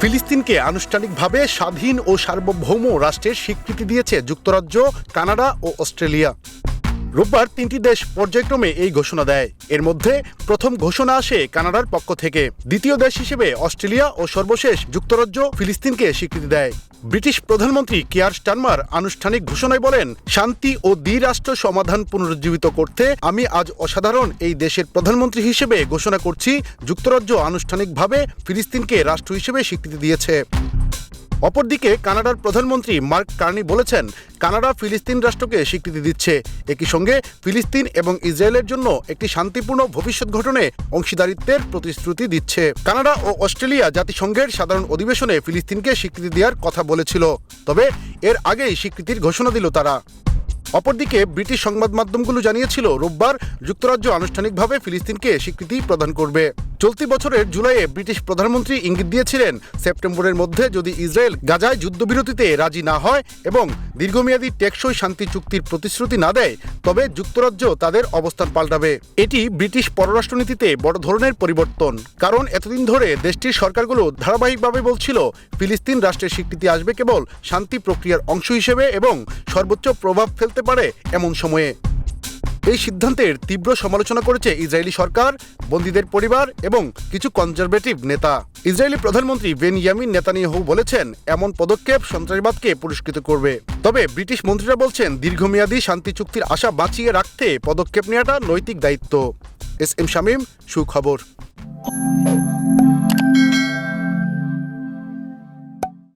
ফিলিস্তিনকে আনুষ্ঠানিকভাবে স্বাধীন ও সার্বভৌম রাষ্ট্রের স্বীকৃতি দিয়েছে যুক্তরাজ্য কানাডা ও অস্ট্রেলিয়া। রোববার তিনটি দেশ পর্যায়ক্রমে এই ঘোষণা দেয়। এর মধ্যে প্রথম ঘোষণা আসে কানাডার পক্ষ থেকে। দ্বিতীয় দেশ হিসেবে অস্ট্রেলিয়া ও সর্বশেষ যুক্তরাজ্য ফিলিস্তিনকে স্বীকৃতি দেয়। ব্রিটিশ প্রধানমন্ত্রী কিয়ার স্টারমার আনুষ্ঠানিক ঘোষণায় বলেন, শান্তি ও দ্বিরাষ্ট্র সমাধান পুনরুজ্জীবিত করতে আমি আজ অসাধারণ এই দেশের প্রধানমন্ত্রী হিসেবে ঘোষণা করছি। যুক্তরাজ্য আনুষ্ঠানিকভাবে ফিলিস্তিনকে রাষ্ট্র হিসেবে স্বীকৃতি দিয়েছে। অপরদিকে কানাডার প্রধানমন্ত্রী মার্ক কার্নি বলেছেন, কানাডা ফিলিস্তিন রাষ্ট্রকে স্বীকৃতি দিচ্ছে। একই সঙ্গে ফিলিস্তিন এবং ইসরায়েলের জন্য একটি শান্তিপূর্ণ ভবিষ্যৎ গঠনে অংশীদারিত্বের প্রতিশ্রুতি দিচ্ছে। কানাডা ও অস্ট্রেলিয়া জাতিসংঘের সাধারণ অধিবেশনে ফিলিস্তিনকে স্বীকৃতি দেওয়ার কথা বলেছিল, তবে এর আগেই স্বীকৃতির ঘোষণা দিল তারা। অপরদিকে ব্রিটিশ সংবাদ মাধ্যমগুলো জানিয়েছিল, রোববার যুক্তরাজ্য আনুষ্ঠানিকভাবে ফিলিস্তিনকে স্বীকৃতি প্রদান করবে। চলতি বছরের জুলাইয়ে ব্রিটিশ প্রধানমন্ত্রী ইঙ্গিত দিয়েছিলেন, সেপ্টেম্বরের মধ্যে যদি ইসরায়েল গাজায় যুদ্ধবিরতিতে রাজি না হয় এবং দীর্ঘমেয়াদী টেকসই শান্তি চুক্তির প্রতিশ্রুতি না দেয়, তবে যুক্তরাজ্য তাদের অবস্থান পাল্টাবে। এটি ব্রিটিশ পররাষ্ট্রনীতিতে বড় ধরনের পরিবর্তন, কারণ এতদিন ধরে দেশটির সরকারগুলো ধারাবাহিকভাবে বলছিল, ফিলিস্তিন রাষ্ট্রের স্বীকৃতি আসবে কেবল শান্তি প্রক্রিয়ার অংশ হিসেবে এবং সর্বোচ্চ প্রভাব ফেলতে পারে এমন সময়ে। এই সিদ্ধান্তের তীব্র সমালোচনা করেছে ইসরায়েলি সরকার, বন্দীদের পরিবার এবং কিছু কনজারভেটিভ নেতা। ইসরায়েলি প্রধানমন্ত্রী বেনিয়ামিন নেতানিয়াহু বলেছেন, এমন পদক্ষেপ সন্ত্রাসবাদকে পুরস্কৃত করবে। তবে ব্রিটিশ মন্ত্রীরা বলছেন, দীর্ঘমেয়াদী শান্তি চুক্তির আশা বাঁচিয়ে রাখতে পদক্ষেপ নেওয়াটা নৈতিক দায়িত্ব। এস এম শামীম, সুখবর।